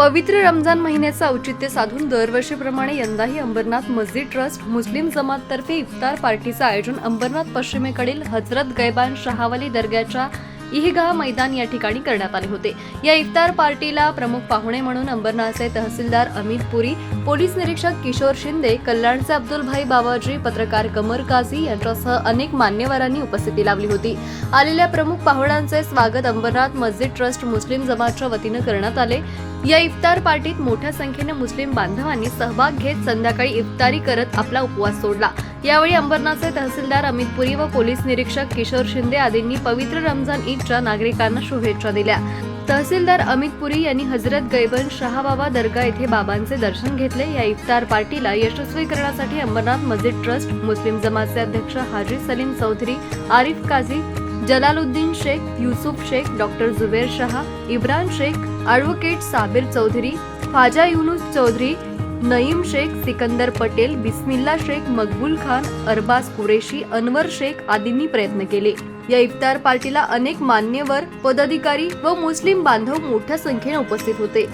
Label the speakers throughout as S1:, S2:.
S1: पवित्र रमजान महिन्याचं औचित्य साधून दरवर्षीप्रमाणे यंदाही अंबरनाथ मस्जिद ट्रस्ट मुस्लिम जमाततर्फे इफ्तार पार्टीचं आयोजन अंबरनाथ पश्चिमेकडील हजरत गैबान शहावली दर्ग्याच्या इहगा मैदान या ठिकाणी करण्यात आले होते. या इफ्तार पार्टीला प्रमुख पाहुणे म्हणून अंबरनाथचे तहसीलदार अमित पुरी पोलीस निरीक्षक किशोर शिंदे कल्याणचे अब्दुलभाई बाबाजी पत्रकार कमर काझी यांच्यासह अनेक मान्यवरांनी उपस्थिती लावली होती. आलेल्या प्रमुख पाहुण्यांचे स्वागत अंबरनाथ मस्जिद ट्रस्ट मुस्लिम जमातच्या वतीनं करण्यात आले. या इफ्तार पार्टीत मोठ्या संख्येने मुस्लिम बांधवांनी सहभाग घेत संध्याकाळी इफ्तारी करत आपला उपवास सोडला. यावेळी अंबरनाथचे तहसीलदार अमित पुरी व पोलीस निरीक्षक किशोर शिंदे आदींनी पवित्र रमजान ईदच्या नागरिकांना शुभेच्छा दिल्या. तहसीलदार अमित पुरी यांनी हजरत गैबन शहाबाबा दर्गा येथे बाबांचे दर्शन घेतले. या इफ्तार पार्टीला यशस्वी करण्यासाठी अंबरनाथ मस्जिद ट्रस्ट मुस्लिम जमातचे अध्यक्ष हाजी सलीम चौधरी आरिफ काझी जलालुद्दीन शेख युसुफ शेख डॉक्टर जुबेर शहा इब्रान शेख ॲडव्होकेट साबिर चौधरी फाजा युनुस चौधरी नईम शेख सिकंदर पटेल बिस्मिल्ला शेख मकबूल खान अरबाज कुरेशी अनवर शेख आदींनी प्रयत्न केले. या इफ्तार पार्टीला अनेक मान्यवर पदाधिकारी व मुस्लिम बांधव मोठ्या संख्येने उपस्थित होते.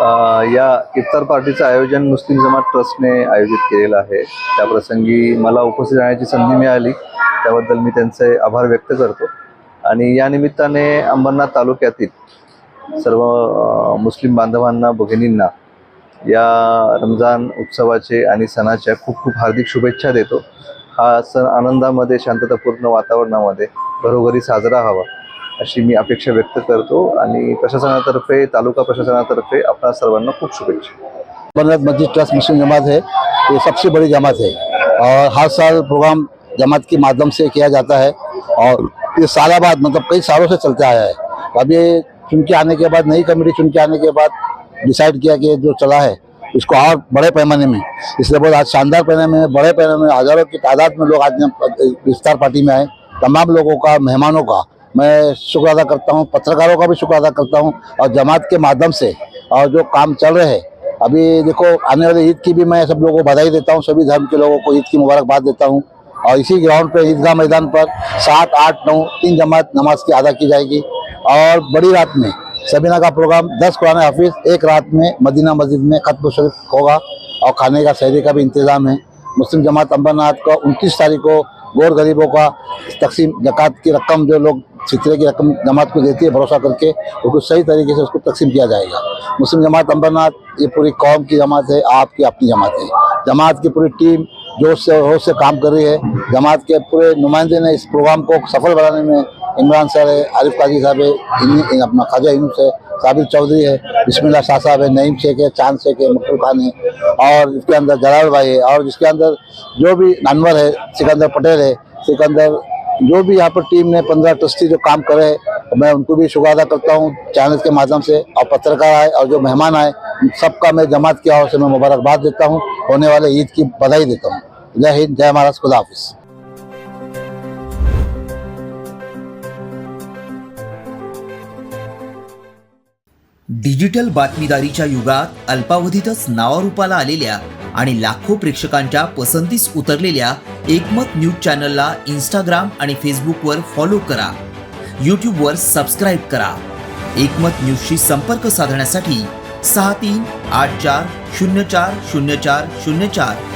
S2: आ, या इफ्तार पार्टीचं आयोजन मुस्लिम जमात ट्रस्टने आयोजित केलेलं आहे. त्या प्रसंगी मला उपस्थित राहण्याची संधी मिळाली. त्याबद्दल मी त्यांचे आभार व्यक्त करतो. आणि या निमित्ताने अंबरनाथ तालुक्यातील सर्व मुस्लिम बांधवांना भगिनींना या रमजान उत्सवाचे आणि सणाच्या खूप खूप हार्दिक शुभेच्छा देतो. हा सण आनंदामध्ये शांततापूर्ण वातावरणामध्ये घरोघरी साजरा हवा अशी मी अपेक्षा व्यक्त करतो. आणि प्रशासनातर्फे तालुका प्रशासनातर्फे आपणा सर्वांना खूप शुभेच्छा.
S3: अंबरनाथ मस्जिद ट्रस्ट मुस्लिम जमात है ये सबसे बड़ी जमात है। और हर साल प्रोग्राम जमात के माध्यम से किया जाता है और ये सालाबाद मतलब कई सालों से चलता आया है। अब ये चुन के आने के बाद, नई कमेटी चुन के आने के बाद डिसाइड किया कि जो चला है, इसको और बड़े पैमाने में, इसलिए बहुत आज शानदार पैमाने में, बड़े पैमाने में, हज़ारों की तादाद में लोग आज इफ्तार पार्टी में आए। तमाम लोगों का, मेहमानों का, मैं शुक्र अदा करता हूँ, पत्रकारों का भी शुक्र अदा करता हूँ और जमात के माध्यम से और जो काम चल रहे हैं। अभी देखो, आने वाले ईद की भी मैं सब लोगों को बधाई देता हूँ, सभी धर्म के लोगों को ईद की मुबारकबाद देता हूँ। और इसी ग्राउंड पे, ईदगाह मैदान पर सात, आठ, नौ, तीन जमात नमाज़ की अदा की जाएगी। और बड़ी रात में, सबीना का प्रोग्राम दस कुरान हाफिज, एक रात में मदीना मस्जिद में खत्म शरीफ होगा और खाने का, शहरी का भी इंतज़ाम है। मुस्लिम जमात अम्बरनाथ को उनतीस तारीख को गौर गरीबों का तकसीम, जक़ात की रकम जो लोग फितरे की रकम जमात को देती है, भरोसा करके उसको सही तरीके से उसको तकसीम किया जाएगा। मुस्लिम जमात अंबरनाथ, ये पूरी कौम की जमात है, आपकी अपनी जमात है। जमात की पूरी टीम जोश से होश से काम कर रही है। जमात के पूरे नुमाइंदे ने इस प्रोग्राम को सफल बनाने में इमरान सर है, आरिफ काजी साहब है, इन अपना ख्वाजा यूनुस है साबिर चौधरी है, बिस्मिल्लाह शाह साहब है, नईम शेख है, चाँद शेख है मकबूल खान है, और इसके अंदर जलाल भाई है, और जिसके अंदर जो भी अनवर है, सिकंदर पटेल है, सिकंदर जो भी यहाँ पर टीम ने पंद्रह ट्रस्टी जो काम करे मैं उनको भी शुक्र अदा करता हूँ, चैनल के माध्यम से, और पत्रकार आए, और जो मेहमान आए सबका मैं जमात की ओर से मैं मुबारकबाद देता हूँ, होने वाले ईद की बधाई देता हूँ। जय हिंद जय महाराज खुदा हाफिज़.
S4: डिजिटल बातमीदारीच्या युगात अल्पावधीतच नावारूपाला आलेल्या आणि लाखो प्रेक्षकांच्या पसंतीस उतरलेल्या एकमत न्यूज चॅनलला इंस्टाग्राम आणि फेसबुकवर फॉलो करा. यूट्यूबवर सबस्क्राईब करा. एकमत न्यूजशी संपर्क साधण्यासाठी सहा तीन आठ चार शून्य चार शून्य चार शून्य चार